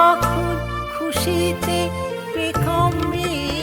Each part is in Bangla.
তখন খুশিতে বেকম্বী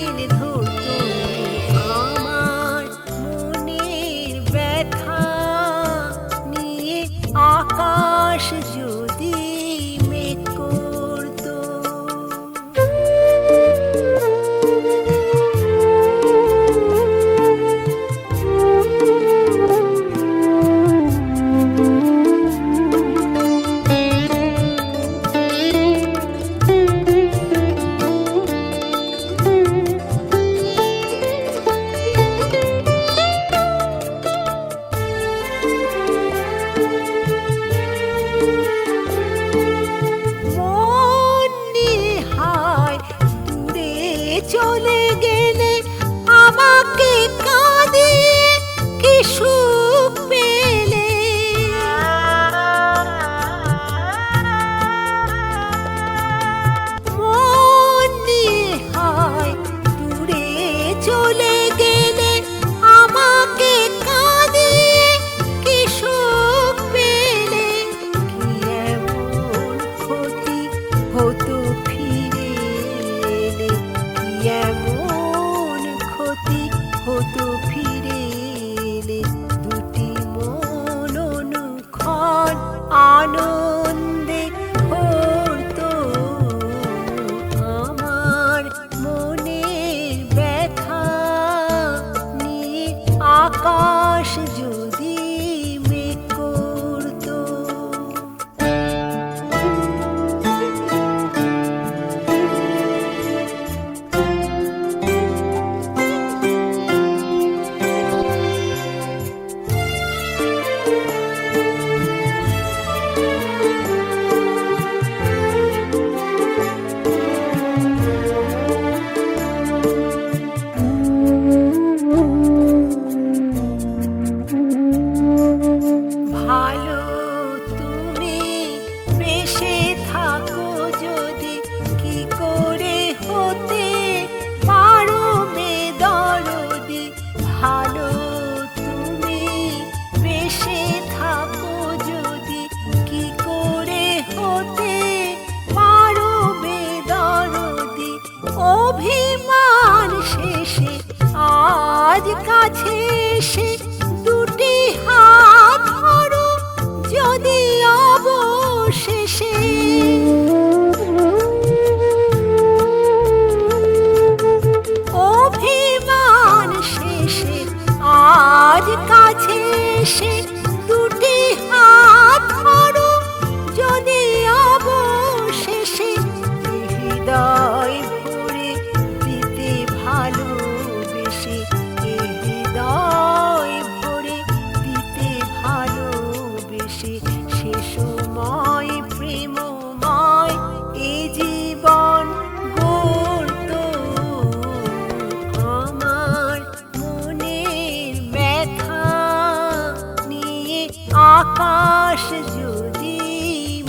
আকাশ যদি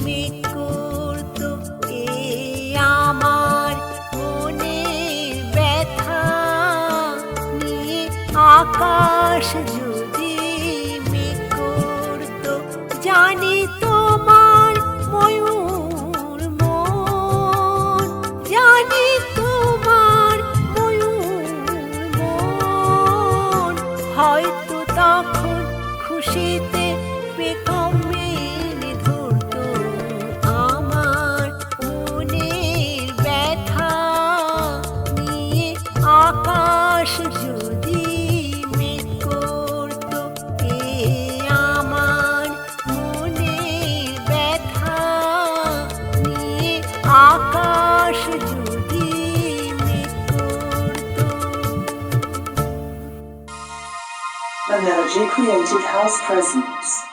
মেঘ করত এ আমার মনে ব্যথা নিয়ে আকাশ যদি মেঘ করত জানি Energy created house presents.